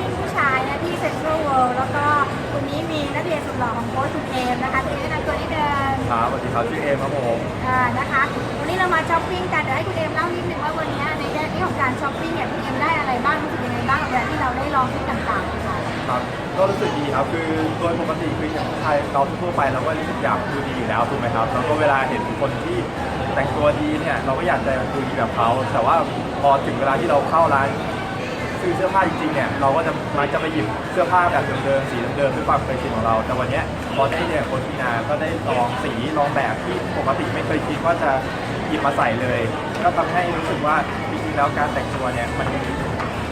มาพาร์ทช้อปปิ้งผู้ชายนะที่เซ็นทรัลเวิลด์แล้วก็วันนี้มีนักเรียนสุดหล่อของโค้ชคุณเอมนะคะคุณเอมแนะนำตัวนิดนึงครับสวัสดีครับชื่อเอมครับผมอ่านะคะวันนี้เรามาช้อปปิ้งกันเดี๋ยวให้คุณเอมเล่านิดนึงว่าวันนี้ในเรื่องของการช้อปปิ้งเนี่ยคุณเอมได้อะไรบ้างรู้สึกยังไงบ้างกับเวลาที่เราได้ลองชุดต่างๆค่ะครับก็รู้สึกดีครับคือโดยปกติคืออย่างไทยเราทั่วๆไปเราก็รู้สึกอยากดูดีอยู่แล้วถูกไหมครับแล้วก็เวลาเห็นคนที่แต่งตัวดีเนี่ยเราก็อยากจะดูดีแบบเขาแต่ว่าพอถึงเวลาที่เราเข้าร้าน ซื้อเสื้อผ้าจริงๆเนี่ยเราก็จะมักจะไปหยิบเสื้อผ้าแบบเดิมๆสีเดิมๆด้วยความเคยชินของเรา แต่วันเนี้ยพอได้เรียโค้ชพีนาก็ได้ลองสีลองแบบที่ปกติไม่เคยคิดว่าจะหยิบมาใส่เลย ก็ทำให้รู้สึกว่าจริงๆแล้วการแต่งตัวเนี่ยมัน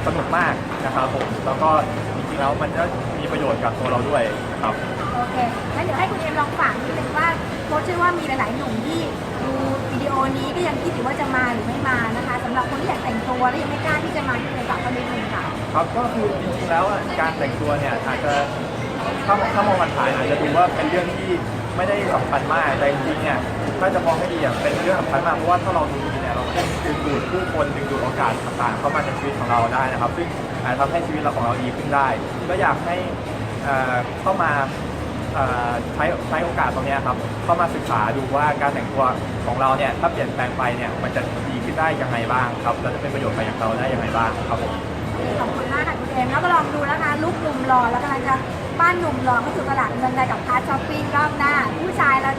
สนุกมากนะครับผมแล้วก็จริงๆแล้วมันก็มีประโยชน์กับตัวเราด้วยนะครับ โอเคงั้นเดี๋ยวให้คุณเอ็มลองฝากนิดนึงว่าโค้ชเชื่อว่ามีหลายๆหนุ่มที่ดูวิดีโอนี้ ก็ยังคิดอยู่ว่าจะมาหรือไม่มานะคะสำหรับคนที่อยากแต่งตัวและยังไม่กล้าที่จะมาที่เลยฝากเขานิดนึงค่ะ ครับก็คือจริงๆแล้วอะการแต่งตัวเนี่ยอาจจะถ้าถ้ามองผ่านๆอาจจะดูว่าเป็นเรื่องที่ไม่ได้สำคัญมากแต่จริงๆเนี่ยถ้าจะมองให้ดีอะเป็นเรื่องสำคัญมากเพราะว่าถ้าเราดูดีเนี่ยเราก็ดึงดูดผู้คนดึงดูดโอกาสต่างๆเข้ามาในชีวิตของเราได้นะครับ ซึ่งอาจจะทำให้ชีวิตเราของเราดีขึ้นได้ ก็อยากให้เอ่อเข้ามา อ่อใช้ใช้โอกาสตรงเนี้ยครับเข้ามาศึกษาดูว่าการแต่งตัวของเราเนี่ยถ้าเปลี่ยนแปลงไปเนี่ยมันจะดีขึ้นได้ยังไงบ้างครับแล้วจะเป็นประโยชน์ไปอย่างเราได้ยังไงบ้างครับผมขอบคุณมากค่ะคุณเอมแล้วก็ลองดูนะคะลูกหนุ่มหล่อแล้วกำลังจะบ้านหนุ่มหล่อเข้าสู่ตลาดเมืองไทยกับพาร์ทช้อปปิ้งรอบหน้า ผู้ชายเรา